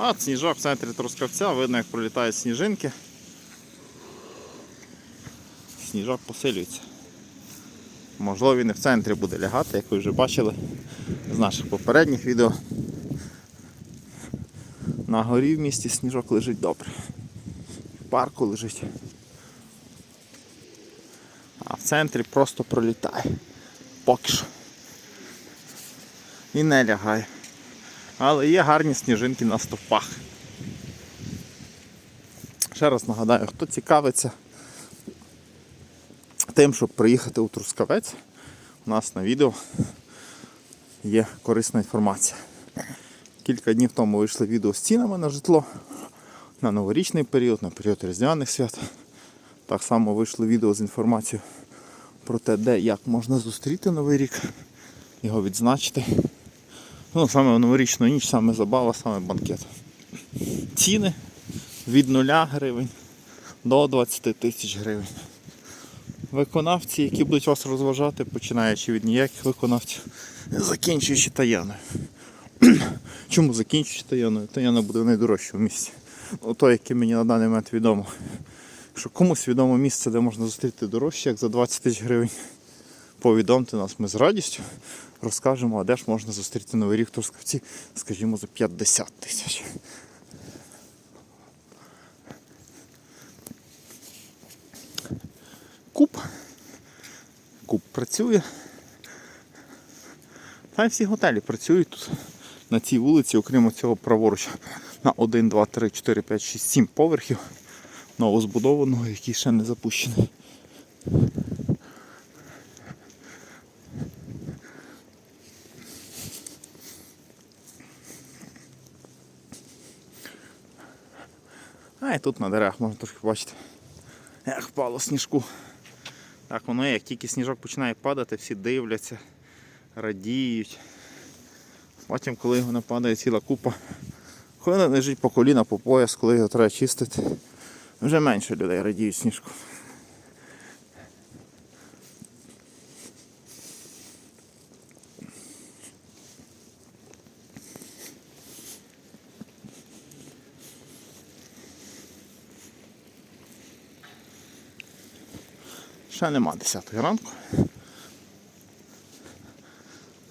А сніжок в центрі Трускавця, видно, як пролітають сніжинки. Сніжок посилюється. Можливо, він і в центрі буде лягати, як ви вже бачили з наших попередніх відео. На горі в місті сніжок лежить добре. В парку лежить. А в центрі просто пролітає. Поки що. І не лягає. Але є гарні сніжинки на стовпах. Ще раз нагадаю, хто цікавиться тим, щоб приїхати у Трускавець, у нас на відео є корисна інформація. Кілька днів тому вийшли відео з цінами на житло на новорічний період, на період Різдвяних свят. Так само вийшло відео з інформацією про те, де як можна зустріти Новий рік, його відзначити. Ну, саме в новорічну ніч, саме забава, саме банкет. Ціни від 0 гривень до 20 тисяч гривень. Виконавці, які будуть вас розважати, починаючи від ніяких виконавців, закінчуючи таяною. Чому закінчуючи таяною? Таяна буде найдорожча в місті. Ну, то, яке мені на даний момент відомо. Якщо комусь відомо місце, де можна зустріти дорожче, як за 20 тисяч гривень, повідомте нас, ми з радістю розкажемо, а де ж можна зустріти новий рік в скажімо, за 50 тисяч. Куб. Куб працює. Та всі готелі працюють тут на цій вулиці, окрім цього праворуч на 1, 2, 3, 4, 5, 6, 7 поверхів новозбудованого, який ще не запущений. А і тут на деревах можна трошки бачити, як впало сніжку. Так воно є, як тільки сніжок починає падати, всі дивляться, радіють. Потім, коли його нападає ціла купа, коли лежить по коліна, по пояс, коли його треба чистити, вже менше людей радіють сніжку. Ще нема 10 ранку.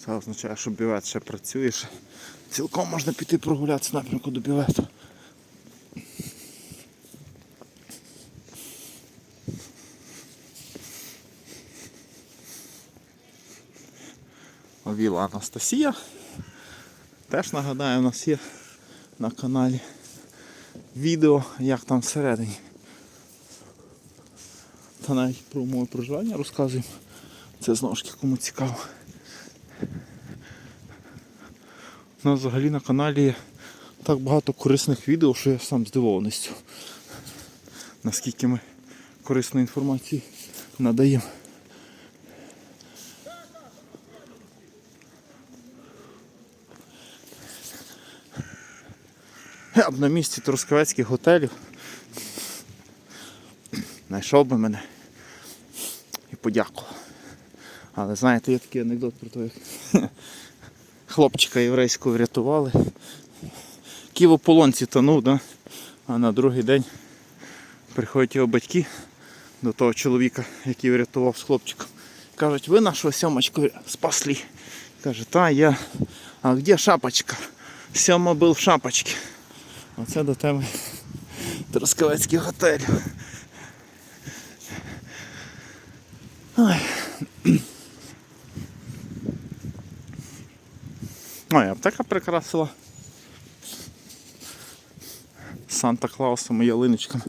Це означає, що бівет ще працює. Ще цілком можна піти прогулятися напрямку до бівету. Віла Анастасія. Теж нагадаю, у нас є на каналі відео, як там всередині. Та навіть про моє проживання розказуємо. Це знову ж таки кому цікаво. У нас взагалі на каналі так багато корисних відео, що я сам здивований з цього. Наскільки ми корисної інформації надаємо. Я б на місці Трускавецьких готелів знайшов би мене і подякував. Але знаєте, є такий анекдот про те, як хлопчика єврейського врятували. Ків полонці тонув, да? а на другий день приходять його батьки до того чоловіка, який врятував з хлопчиком. Кажуть, ви нашого сьомочку спасли. Каже, та я. А де шапочка? Сьома був в шапочці. Оце до теми Трускавецьких готелів. Ой. Ой, аптека прикрасила. Санта Клаусом і ялиночками.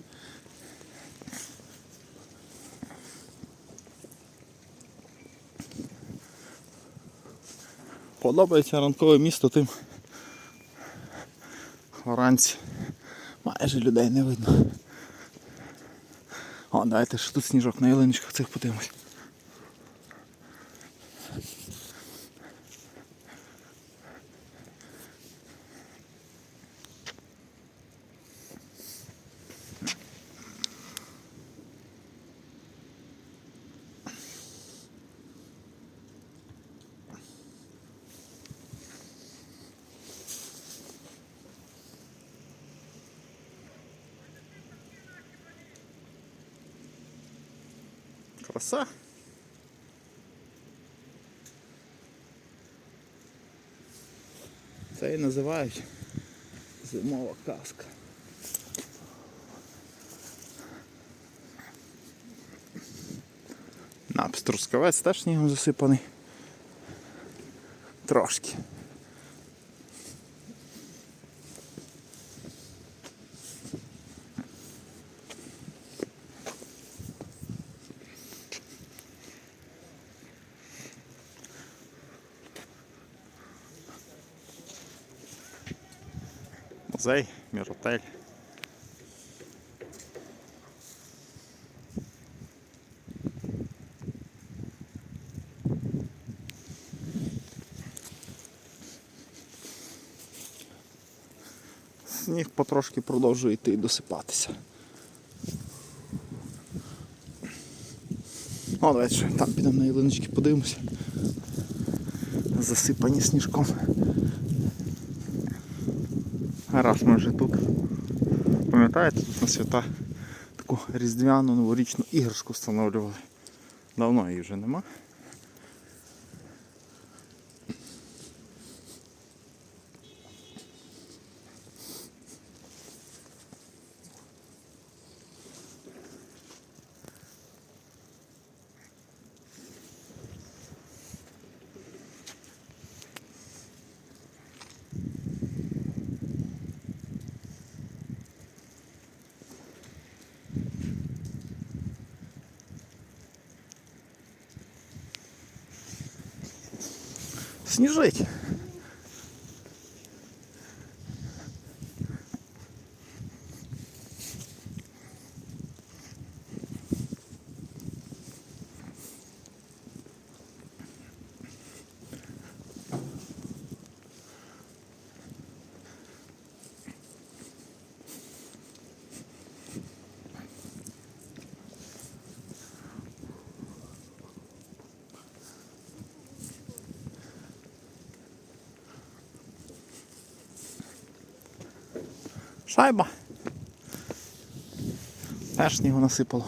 Подобається ранкове місто тим. Вранці майже людей не видно. О, давайте ще тут сніжок на ялиночках цих подивимось. Краса. Це і називають зимова казка. Напс трускавець теж снігом засипаний. Трошки. Музей, міротель. Сніг потрошки продовжує йти і досипатися. О, давайте там підемо на ялиночки подивимося. Засипані сніжком. Раз ми вже тут. Пам'ятаєте, тут на свята таку різдвяну новорічну іграшку встановлювали. Давно її вже нема. Сніжить. Шайба. Теж снігу насипало.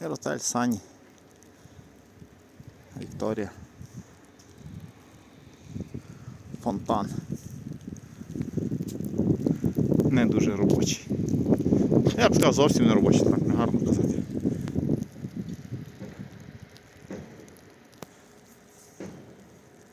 Міротель Сані. Вікторія. Фонтан. Не дуже робочий. Я б сказав зовсім не робочий, так не гарно казати.